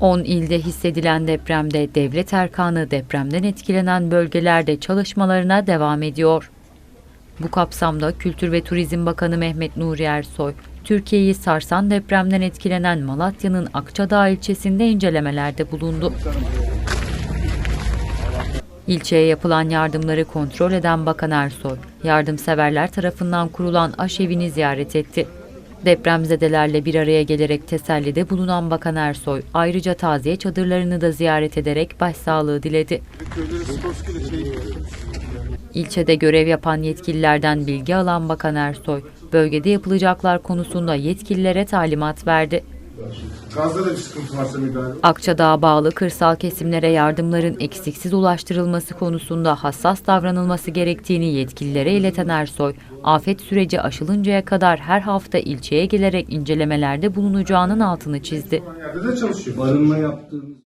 10 ilde hissedilen depremde devlet erkanı depremden etkilenen bölgelerde çalışmalarına devam ediyor. Bu kapsamda Kültür ve Turizm Bakanı Mehmet Nuri Ersoy, Türkiye'yi sarsan depremden etkilenen Malatya'nın Akçadağ ilçesinde incelemelerde bulundu. İlçeye yapılan yardımları kontrol eden Bakan Ersoy, yardımseverler tarafından kurulan aşevini ziyaret etti. Depremzedelerle bir araya gelerek tesellide bulunan Bakan Ersoy, ayrıca taziye çadırlarını da ziyaret ederek başsağlığı diledi. İlçede görev yapan yetkililerden bilgi alan Bakan Ersoy, bölgede yapılacaklar konusunda yetkililere talimat verdi. Gazda da bir sıkıntı varsa müdahale. Akçadağ'a bağlı kırsal kesimlere yardımların eksiksiz ulaştırılması konusunda hassas davranılması gerektiğini yetkililere ileten Ersoy, afet süreci aşılıncaya kadar her hafta ilçeye gelerek incelemelerde bulunacağının altını çizdi. Barınma yaptığımız